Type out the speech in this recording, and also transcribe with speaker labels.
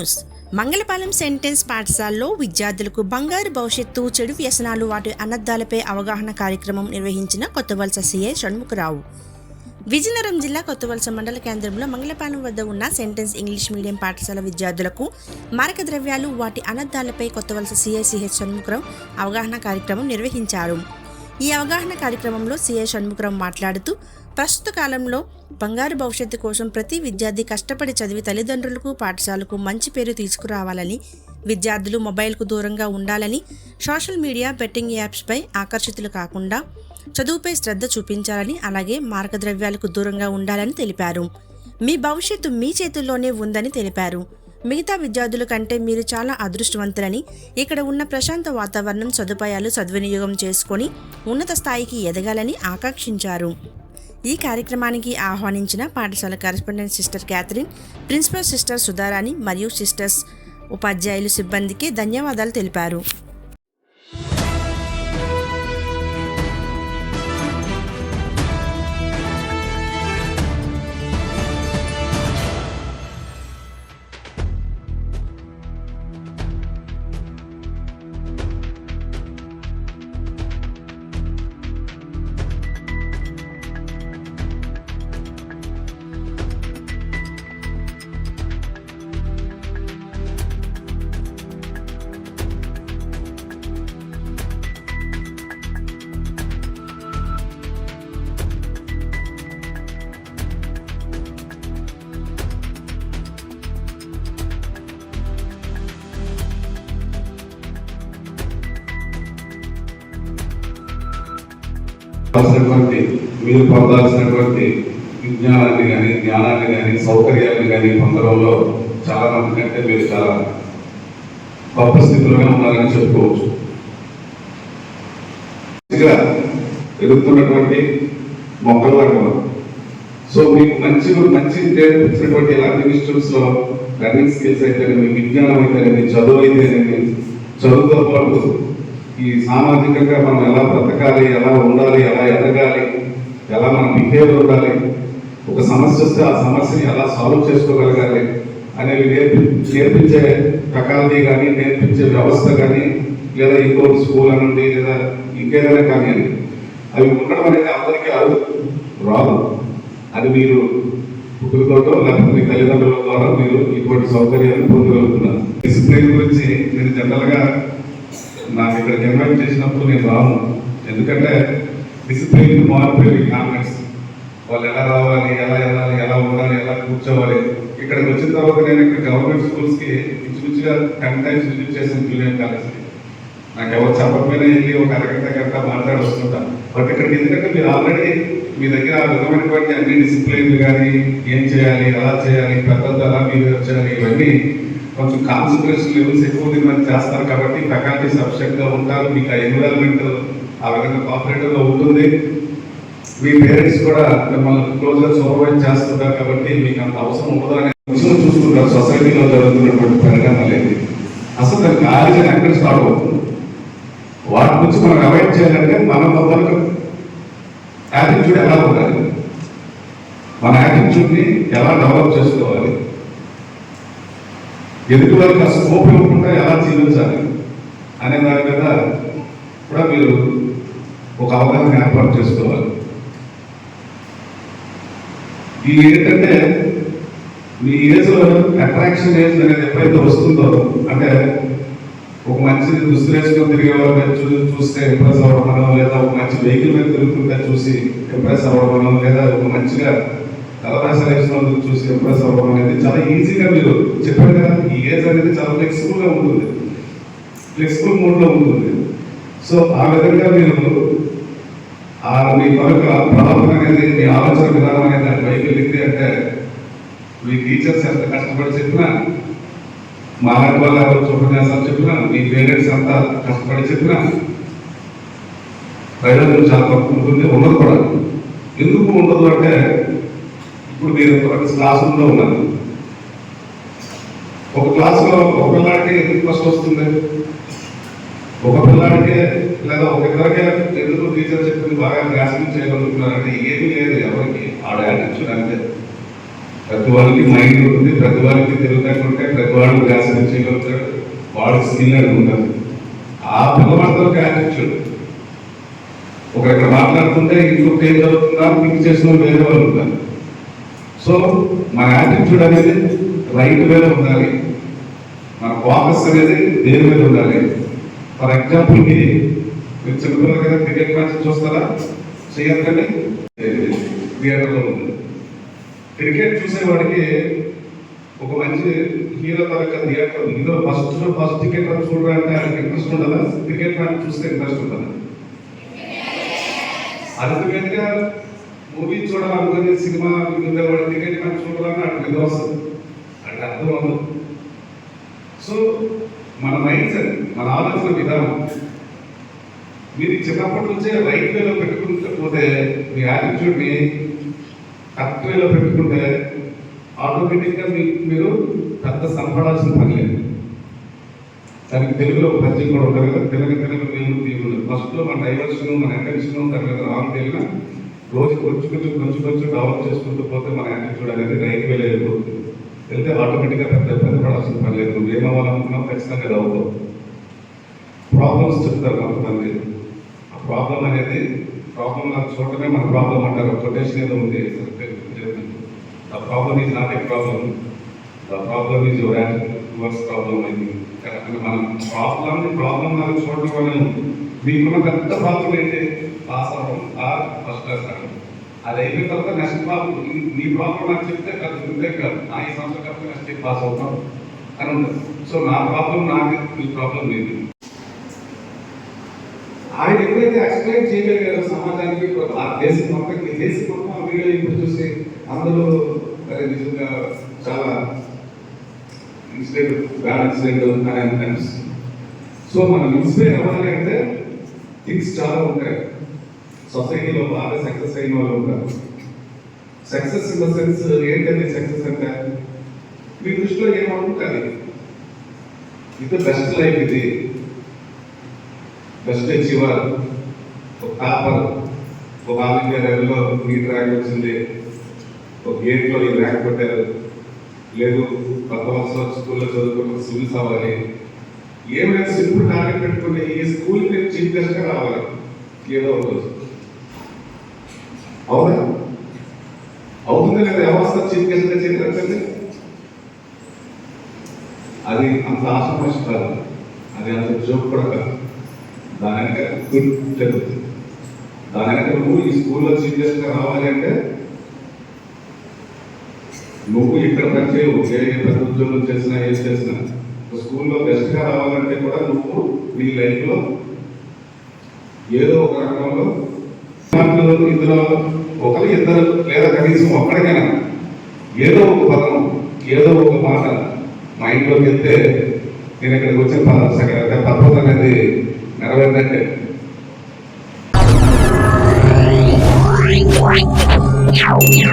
Speaker 1: News. Mangalapalem sentence పాఠశాలలో విద్యార్థులకు బంగారు భవిష్యత్తు చెడు వ్యసనాలు వాటి అనర్థాలపై అవగాహన కార్యక్రమం నిర్వహించిన కొత్తవలస సీఏ షణ్ముఖరావు. విజయనగరం జిల్లా కొత్తవలస మండల కేంద్రంలో మంగళపాలెం వద్ద ఉన్న సెంటెన్స్ ఇంగ్లీష్ మీడియం పాఠశాల విద్యార్థులకు మారక ద్రవ్యాలు వాటి అనర్థాలపై కొత్తవలస సిఐసిహెచ్ షణ్ముఖరావు అవగాహన కార్యక్రమం నిర్వహించారు. ఈ అవగాహన కార్యక్రమంలో సిఐ షణ్ముఖరావు మాట్లాడుతూ ప్రస్తుత కాలంలో బంగారు భవిష్యత్తు కోసం ప్రతి విద్యార్థి కష్టపడి చదివి తల్లిదండ్రులకు పాఠశాలకు మంచి పేరు తీసుకురావాలని విద్యార్థులు మొబైల్కు దూరంగా ఉండాలని సోషల్ మీడియా బెట్టింగ్ యాప్స్పై ఆకర్షితులు కాకుండా చదువుపై శ్రద్ధ చూపించాలని అలాగే మార్గద్రవ్యాలకు దూరంగా ఉండాలని తెలిపారు. మీ భవిష్యత్తు మీ చేతుల్లోనే ఉందని తెలిపారు. మిగతా విద్యార్థుల కంటే మీరు చాలా అదృష్టవంతులని ఇక్కడ ఉన్న ప్రశాంత వాతావరణం సదుపాయాలు సద్వినియోగం చేసుకొని ఉన్నత స్థాయికి ఎదగాలని ఆకాంక్షించారు. ఈ కార్యక్రమానికి ఆహ్వానించిన పాఠశాల correspondent sister Catherine principal sister Sudharani మరియు సిస్టర్స్ ఉపాధ్యాయులు సిబ్బందికి ధన్యవాదాలు తెలిపారు.
Speaker 2: మీరు పొందాల్సినటువంటి విజ్ఞానాన్ని కానీ జ్ఞానాన్ని కానీ సౌకర్యాన్ని కానీ పొందడంలో చాలా మంది కంటే మీరు చాలా గొప్ప స్థితిలోనే ఉన్నారని చెప్పుకోవచ్చు. మంచిగా ఎదుగుతున్నటువంటి మొక్కల రంగం సో మీకు మంచి మంచి నేర్పించినటువంటి ఇలాంటి ఇన్స్టిట్యూట్స్లో లెర్నింగ్ స్కిల్స్ అయితేనేమి విజ్ఞానం అయితేనేమి చదువు అయితేనేమి చదువుతో పాటు ఈ సామాజికంగా మనం ఎలా బ్రతకాలి ఎలా ఉండాలి ఎలా ఎదగాలి ఎలా మనం బిహేవ్ ఉండాలి? ఒక సమస్య వస్తే ఆ సమస్యని ఎలా సాల్వ్ చేసుకోగలగాలి? అనేవి నేర్పి నేర్పించే ఫెకాల్టీ కానీ నేర్పించే వ్యవస్థ కానీ లేదా ఇంకో స్కూల్ అనండి లేదా ఇంకేదైనా కానీ అవి ఉండడం అనేది అందరికీ అరుదు రాదు. అది మీరు పుట్టుకతో లేకపోతే మీ తల్లిదండ్రుల ద్వారా మీరు ఇటువంటి సౌకర్యాన్ని పొందగలుగుతున్నారు. డిసిప్లిన్ గురించి నేను జనరల్గా నాకు ఇక్కడ ఇన్వైట్ చేసినప్పుడు నేను రాను. ఎందుకంటే డిసిప్లిన్ మారిపోయి కామెంట్స్ వాళ్ళు ఎలా రావాలి ఎలా వెళ్ళాలి ఎలా ఉండాలి ఎలా కూర్చోవాలి. ఇక్కడికి వచ్చిన తర్వాత నేను ఇక్కడ గవర్నమెంట్ స్కూల్స్కి ఇంచుమించుగా టెన్ టైమ్స్ విజిట్ చేసిన జూనియర్ కాలేజ్కి. నాకు ఎవరు చెప్పకపోయినా వెళ్ళి ఒక అరగంట గంట మాట్లాడి వస్తుంటాను బట్ ఇక్కడికి ఎందుకంటే మీరు ఆల్రెడీ మీ దగ్గర ఆ విధమైనటువంటి అన్ని డిసిప్లిన్లు కానీ ఏం చేయాలి ఎలా చేయాలి పెద్దలతో ఎలా బిహేవ్ చేయాలి ఇవన్నీ కొంచెం కాన్సన్ట్రేషన్ లెవెల్స్ ఎక్కువ ఉంది మంది చేస్తారు కాబట్టి ఫ్యాకల్టీ సబ్జెక్ట్గా ఉంటారు. మీకు ఆ ఎన్విరాన్మెంట్ ఆ విధంగా cooperative ఉంటుంది. మీ పేరెంట్స్ కూడా మిమ్మల్ని క్లోజ్గా సూపర్వైజ్ చేస్తుంటారు కాబట్టి మీకు అంత అవసరం ఉండదు అని విషయం చూసుకుంటారు సొసైటీలో జరుగుతున్నటువంటి పరిణామాలు ఏంటి? అసలు దానికి ఆరిజిన్ ఎక్కడ స్టార్ట్ అవుతుంది? వాటి నుంచి మనం అవాయిడ్ చేయాలంటే మన మొదలకు యాటిట్యూడ్ ఎలా ఉండాలి? మన యాటిట్యూడ్ని ఎలా డెవలప్ చేసుకోవాలి? ఎదుటి వారికి ఆ స్కోప్ ఇవ్వకుండా ఎలా జీవించాలి? అనే దాని మీద కూడా మీరు ఒక అవగాహన ఏర్పాటు చేసుకోవాలి. ఈ ఏంటంటే మీ ఏజ్లో అట్రాక్షన్ ఏజ్ అనేది ఎప్పుడైతే వస్తుందో అంటే ఒక మంచి దుస్తులు వేసుకొని తిరిగే వాళ్ళని చూస్తే ఇంప్రెస్ అవ్వడం లేదా ఒక మంచి వెహికల్ మీద తిరుగుతుంటే చూసి ఇంప్రెస్ అవ్వడం లేదా ఒక మంచిగా కలరాశాలు వేసిన చూసి ఇంప్రెస్ అవ్వడం అనేది చాలా ఈజీగా మీరు చెప్పారు కదా ఈ ఏజ్ అనేది చాలా ఫ్లెక్సిబుల్గా ఉంటుంది. ఫ్లెక్సిబుల్ మూడ్లో ఉంటుంది. సో ఆ విధంగా మీరు ఆ మీ కొరకు ఆ ప్రవర్తన అనేది మీ ఆలోచన విధానం అనేది దాని పైకి అంటే మీ టీచర్స్ ఎంత కష్టపడి చెప్పినా మా లాంటి వాళ్ళు ఎవరు ఉపన్యాసాలు చెప్పినా మీ పేరెంట్స్ ఎంత కష్టపడి చెప్పినా ప్రయోజనం చాలా తక్కువ ఉంటుంది ఉండదు కూడా. ఎందుకు ఉండదు అంటే ఇప్పుడు మీరు ఒక క్లాస్ రూమ్లో ఉన్నారు. ఒక క్లాస్లో ఒక పిల్లాడికి ఎందుకు ఫస్ట్ వస్తుంది? ఒక పిల్లాడికే ఇలాగ ఒక ఇద్దరికే తెలుగు టీచర్ చెప్పింది బాగా గ్రాసింగ్ చేయగలుగుతున్నారంటే ఏమీ లేదు ఎవరికి? ఆడ యాటిట్యూడ్ అంతే. ప్రతి వాళ్ళకి మైండ్ ఉంటుంది ప్రతి వాళ్ళకి తెలివితేటలు ఉంటాయి ప్రతి వాళ్ళు వ్యాసం చేయగలుగుతాడు వాళ్ళ స్కిల్ అనేది ఉంటుంది ఆ పిల్లవాడితో యాటిట్యూడ్ ఒక ఇక్కడ మాట్లాడుతుంటే ఇంకొక ఏం జరుగుతుందా థింక్ చేసిన వేరే వాళ్ళు ఉంటారు. సో మన యాటిట్యూడ్ అనేది రైట్ వేలో ఉండాలి. మన ఫోకస్ అనేది దేని మీద ఉండాలి? ఫర్ ఎగ్జాంపుల్కి మీరు చిన్నపిల్లలు కదా క్రికెట్ మ్యాచ్ చూస్తారా? చేయకండి థియేటర్లో ఉంది. క్రికెట్ చూసేవాడికి ఒక మంచి హీరో తరగతి థియేటర్ ఉంది. ఇందులో ఫస్ట్ ఫస్ట్ టికెట్ చూడరా అంటే ఆయనకి ఇంట్రెస్ట్ ఉండదా? క్రికెట్ మ్యాచ్ చూస్తే ఇంట్రెస్ట్ ఉండదా? అల్టిమేట్గా మూవీ చూడాలనుకునే సినిమా ఉండేవాడు టికెట్ మ్యాచ్ చూడాలని అటు మీద వస్తుంది. అంటే అర్థం అవ్వదు. సో మన మైండ్ సెట్ మన ఆలోచన విధానం మీరు చిన్నప్పటి నుంచే రైట్ వేలో పెట్టుకుంటే పోతే మీ యాటిట్యూడ్ని కరెక్ట్ వేలో పెట్టుకుంటే ఆటోమేటిక్గా మీకు మీరు పెద్ద సంపడాల్సిన పని లేదు. దానికి తెలుగులో ఒక పద్యం కూడా ఉంటుంది కదా తెలుగు తెలుగు మేము దేవుడు ఫస్ట్ మన డైవర్షన్ మన అటెన్షన్ దాని మీద రాంగ్ తెలియన రోజు కొంచెం కొంచెం కొంచెం కొంచెం డెవలప్ చేసుకుంటూ పోతే మన యాటిట్యూడ్ అనేది రైట్ వేలో వెళ్తే ఆటోమేటిక్గా పెద్ద పెద్ద పడాల్సిన పని లేదు. నువ్వు ఏమవ్వాలనుకున్నావు ఖచ్చితంగా అది అవుతావు. ప్రాబ్లమ్స్ చెప్తారు కొంతమంది. ప్రాబ్లం అనేది ప్రాబ్లం నాకు చూడటమే మన ప్రాబ్లం అంటారు. కొటేషన్ ఏదో ఉంది. The problem is not a problem the problem is your worse problem అయింది అంటే మనం ప్రాబ్లం ప్రాబ్లం నాకు చూడటం వల్ల మీకున్న పెద్ద ప్రాబ్లం ఏంటి? పాస్ అవ్వడం. ఆ ఫస్ట్ క్లాస్ రావడం అది అయిపోయిన తర్వాత నెక్స్ట్ ప్రాబ్లం నీ ప్రాబ్లం నాకు చెప్తే పెద్ద ఉందే కాదు. నా ఈ సంవత్సరం కాబట్టి నెక్స్ట్ పాస్ అవుతాం అని ఉంటుంది. సో నా ప్రాబ్లం నాకు మీ ప్రాబ్లం లేదు ఆయన ఎప్పుడైతే ఎక్స్ప్లెయిన్ చేయగలిగారో సమాజానికి ఆ దేశం మొత్తం ఈ దేశం మొత్తం ఆ వీడియో ఇప్పుడు చూసి అందరూ మరి నిజంగా చాలా ఇన్సిడెంట్ బ్యాడ్ ఇన్సిడెంట్ అని అనిపిస్తుంది. సో మనం ఇన్స్పైర్ అవ్వాలి అంటే థింగ్స్ చాలా ఉంటాయి. సొసైటీలో బాగా సక్సెస్ అయిన వాళ్ళు ఉంటారు. సక్సెస్ ఇన్ ద సెన్స్ ఏంటంటే సక్సెస్ అంటే మీ దృష్టిలో ఏమనుకుంటుంది ఇది? బెస్ట్ లైఫ్ ఇది. బెస్ట్ వారు ఒక టాపర్ ఒక ఆల్ ఇండియా లెవెల్లో నీట్ ర్యాంక్ వచ్చింది. ఒక గేట్లో ఈ ర్యాంక్ పెట్టారు లేదు కొత్త సంవత్సరం స్కూల్లో చదువుకున్న సివిల్స్ అవ్వాలి ఏమైనా సింపుల్ టార్గెట్ పెట్టుకుంటే ఈ స్కూల్ నేను చీఫ్ గెస్ట్గా రావాలి. ఏదో ఒక రోజు. అవునా? అవుతుంది లేదా? వ్యవస్థ చీఫ్ గెస్ట్గా చేయాలంటే అది అంత ఆశ కాదు. అది అంత జోక్ కూడా కాదు. దాని వెనక గుడ్ జరుగుతుంది దాని వెనక నువ్వు ఈ స్కూల్లో చీఫ్ రావాలి అంటే నువ్వు ఇక్కడ పని చేయవు ఏ ఏ ఉద్యోగం చేసినా ఏం చేసినా స్కూల్లో బెస్ట్గా రావాలంటే కూడా నువ్వు నీ లైఫ్లో ఏదో ఒక రకంలో ఇందులో ఒకరు ఇద్దరు లేదా కనీసం ఒక్కడికైనా ఏదో ఒక పదం ఏదో ఒక మాట మైండ్లోకి వెళ్తే నేను ఇక్కడికి వచ్చిన పద పర్వతం అనేది నెరవేరలేదు Wow.